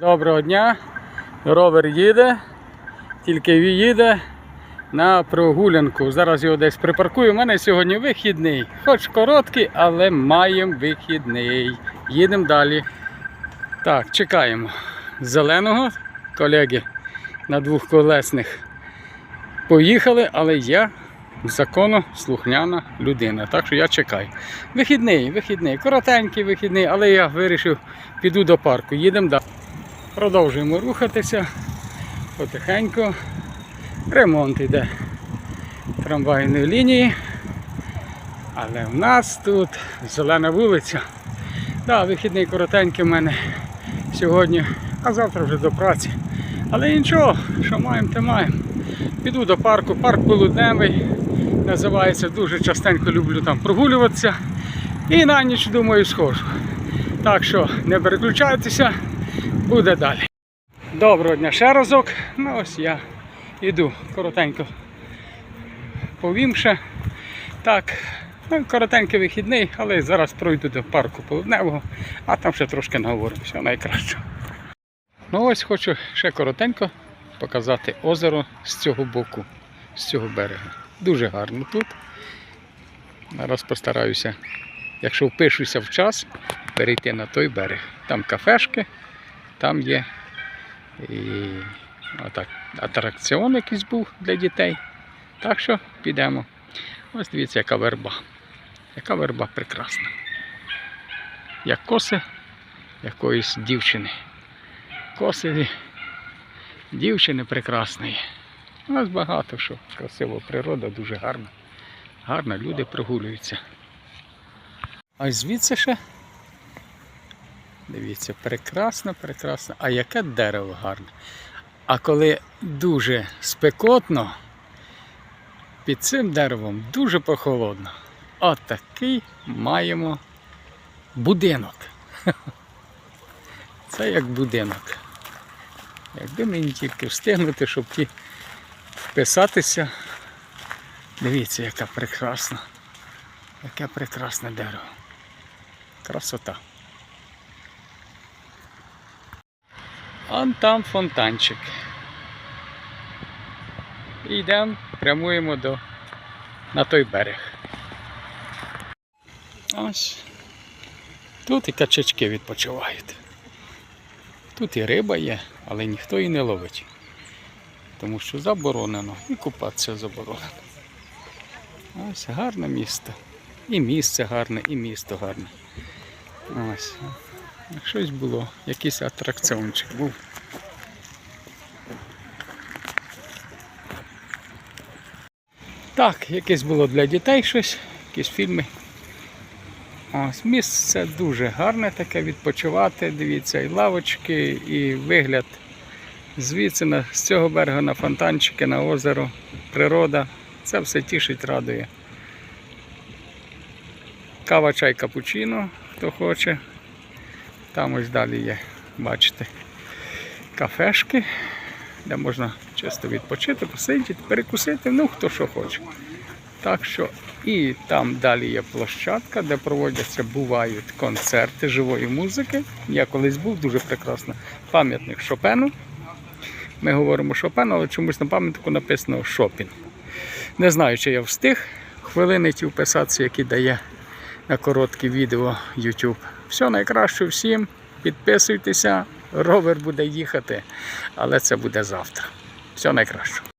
Доброго дня. Ровер їде, тільки їде на прогулянку. Зараз його десь припаркую. У мене сьогодні вихідний. Хоч короткий, але маємо вихідний. Їдемо далі. Так, чекаємо. Зеленого колеги на двохколесних поїхали, але я закону слухняна людина. Так що я чекаю. Вихідний, вихідний, коротенький вихідний, але я вирішив, піду до парку. Їдемо далі. Продовжуємо рухатися потихеньку. Ремонт йде трамвайної лінії. Але в нас тут зелена вулиця. Так, вихідний коротенький в мене сьогодні, а завтра вже до праці. Але нічого, що маємо, те маємо. Піду до парку, парк полудневий. Називається, дуже частенько люблю там прогулюватися. І на ніч, думаю, схожу. Так що не переключайтеся, буде далі. Доброго дня ще разок. Ну ось я йду коротенько повімше. Так, ну, коротенький вихідний, але зараз пройду до парку полудневого, а там ще трошки наговоримо, все найкраще. Ну ось хочу ще коротенько показати озеро з цього боку, з цього берега. Дуже гарно тут. Зараз постараюся, якщо впишуся в час, перейти на той берег. Там кафешки, там є і атракціон якийсь був для дітей. Так що підемо. Ось дивіться, яка верба. Яка верба прекрасна. Як коси якоїсь дівчини. Коси дівчини прекрасної. У нас багато що. Красива природа, дуже гарна. Гарно, люди прогулюються. А звідси ще. Дивіться, прекрасно, прекрасно. А яке дерево гарне. А коли дуже спекотно, під цим деревом дуже прохолодно. Отакий маємо будинок. Це як будинок. Якби мені тільки встигнути, щоб ті вписатися. Дивіться, яка прекрасна. Яке прекрасне дерево. Красота. Он там фонтанчик. І йдемо, прямуємо до, на той берег. Ось. Тут і качачки відпочивають. Тут і риба є, але ніхто її не ловить. Тому що заборонено і купатися заборонено. Ось гарне місто. І місце гарне, і місто гарне. Ось. Щось було, якийсь атракціончик був. Так, якесь було для дітей щось, якісь фільми. Ось місце дуже гарне таке відпочивати. Дивіться, і лавочки, і вигляд звідси на, з цього берега на фонтанчики, на озеро, природа. Це все тішить, радує. Кава, чай, капучино, хто хоче. Там ось далі є, бачите, кафешки, де можна чисто відпочити, посидіти, перекусити, ну хто що хоче. Так що і там далі є площадка, де проводяться, бувають концерти живої музики. Я колись був дуже прекрасно. Пам'ятник Шопену. Ми говоримо Шопен, але чомусь на пам'ятнику написано Шопін. Не знаю, чи я встиг хвилини ті вписатися, які дає на коротке відео YouTube. Все найкраще всім. Підписуйтеся, ровер буде їхати, але це буде завтра. Все найкраще.